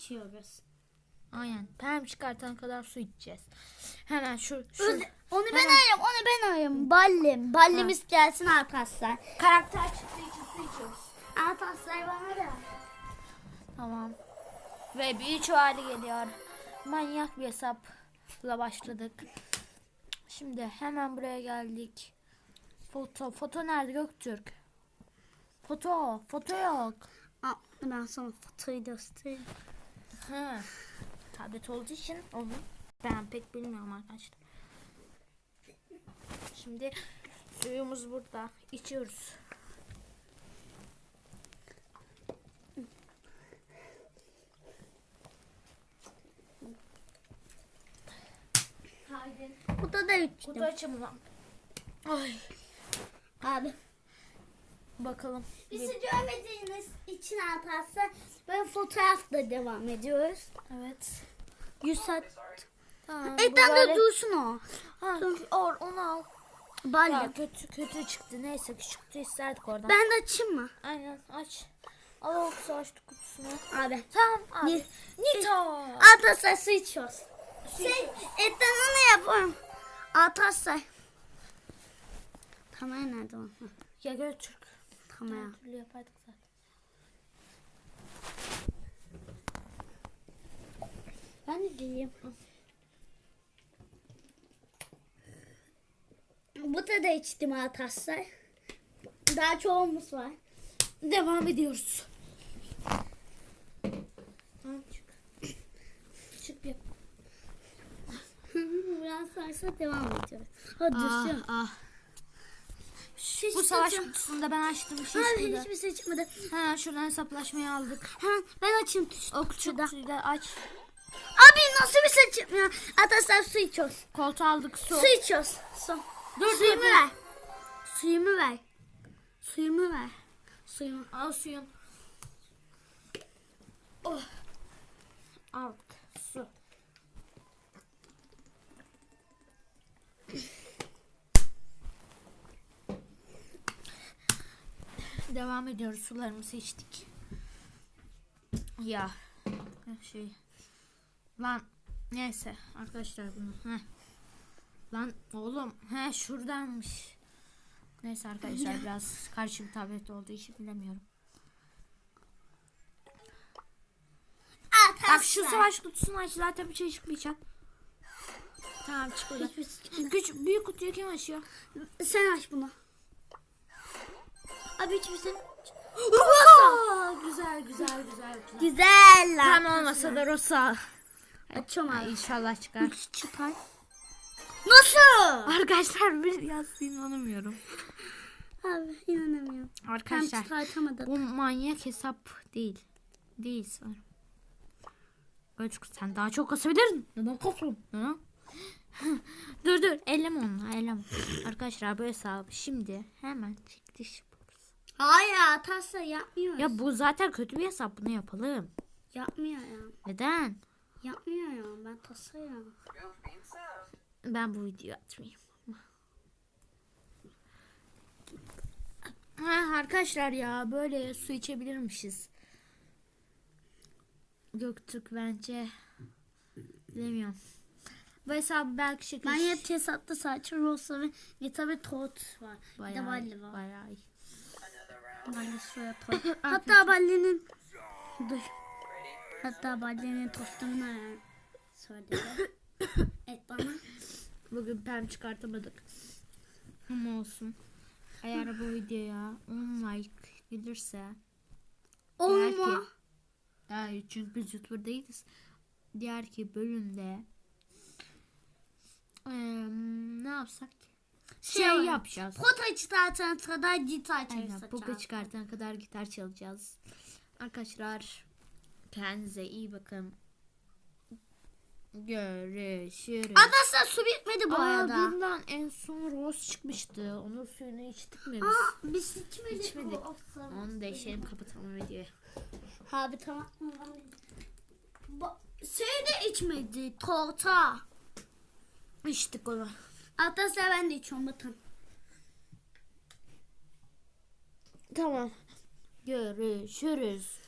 içiyoruz. Aynen. Pem çıkartan kadar su içeceğiz. Hemen şu, şu Öz- onu ben arayayım, onu ben arayayım. Ballim. Ballimiz gelsin arkadaşlar. karakter çıktığı için su içiyoruz. Arkadaşlar bana da. Tamam. Ve bir hali geliyor. Manyak bir hesapla başladık. Şimdi hemen buraya geldik. Foto. Foto nerede Göktürk? Foto. Foto yok. Aa, ben sana fotoğrafı göstereyim. Hı. Tablet olduğu için onu ben pek bilmiyorum arkadaşlar. Şimdi suyumuz burada. İçiyoruz. Haydi. Burada da içtim. Kutu açımı. Ay. Abi. Bakalım. Bizi görmediğiniz için arkadaşlar böyle fotoğrafla devam ediyoruz. Evet. 100 saat. Tamam, Ekranda böyle- dursun o. Ha, or, onu al. Ya Ballim. kötü kötü çıktı. Neyse küçüktü isterdik oradan. Ben de açayım mı? Aynen aç. Al o kutu açtı kutusunu. Abi. Tamam abi. Ni- Nito. Arkadaşlar su içiyoruz. Şey, etten onu yapalım. Arkadaşlar. Kamera nerede o? Ya Göktürk. Kamera. Her türlü yapardık zaten. Ben de diyeyim. Bu da da içtim arkadaşlar. Daha çoğumuz var. Devam ediyoruz. Tamam çık. Çık bir. Biraz sarsa devam ediyoruz. Hadi düşün. ah. Hiç Bu savaş çıkmadı. kutusunu da ben açtım. Bir şey Abi çıkmadı. hiçbir şey çıkmadı. Hemen şuradan hesaplaşmayı aldık. Hemen ben açayım tuş, O da. kutuyu da aç. Abi nasıl bir şey çıkmıyor? Arkadaşlar su içiyoruz. Koltuğu aldık su. Su içiyoruz. Su. Dur, Suyumu dur, dur. ver. Suyumu ver. Suyumu ver. Suyumu. Al suyun. Oh. Aldık su. Devam ediyoruz. Sularımızı içtik. Ya. Şey. Lan. Neyse. Arkadaşlar bunu. Heh. Lan oğlum. He şuradanmış. Neyse arkadaşlar biraz karşı bir tablet olduğu için bilemiyorum. Bak şu savaş kutusunu aç zaten bir şey çıkmayacak. Tamam çık burada. Hiçbir şey. Küçük büyük kutuyu kim açıyor? Sen aç bunu. Abi hiçbir şey. Aa, güzel güzel güzel güzel. Lan. Tam olmasa da Rosa. Abi. İnşallah çıkar. Çıkar. Nasıl? Arkadaşlar bir yaz inanamıyorum. Abi inanamıyorum. Arkadaşlar bu manyak hesap değil. Değil sanırım. Özgür sen daha çok kasabilirdin. Neden kasıyorsun? Ha? dur dur elleme onu elleme. Arkadaşlar bu hesabı şimdi hemen yapıyoruz. Hayır Atasla yapmıyor. Ya bu zaten kötü bir hesap bunu yapalım. Yapmıyor ya. Neden? Yapmıyor ya. Ben tasarım. Ben bu videoyu atmayayım. Ha, arkadaşlar ya böyle su içebilirmişiz. Göktürk bence bilemiyorum. Bu hesabı belki şekil Ben yet hesapta sadece Rosa ve Vita ve Tot var. Bir de bayağı, var. bayağı Hatta Balli'nin dur. Hatta Balli'nin tostunu da söyledi. Et bana. Bugün pem çıkartamadık. Ama olsun. Eğer bu videoya 10 like gelirse Olma. ki- çünkü YouTuber değiliz. Diğer ki bölümde eee, ne yapsak? Şey, Şey yapacağız. Pota çıkartan kadar gitar çalacağız. Poco çıkartana kadar gitar çalacağız. Arkadaşlar kendinize iyi bakın. Görüşürüz. Arkadaşlar su bitmedi bu Aa, arada. dur lan en son Rose çıkmıştı. Onun suyunu içtik mi biz? Aa, biz içmedik. İçmedik. olsa. Onu değişelim kapatalım videoyu. Abi tamam. Şey de içmedi. Torta. İçtik onu. Arkadaşlar ben de içiyorum bakın. Tamam. Görüşürüz.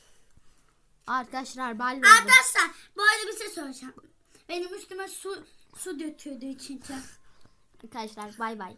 Arkadaşlar bay bay. Arkadaşlar bu arada bir şey söyleyeceğim. Benim üstüme su su döküyordu içince. Arkadaşlar bay bay.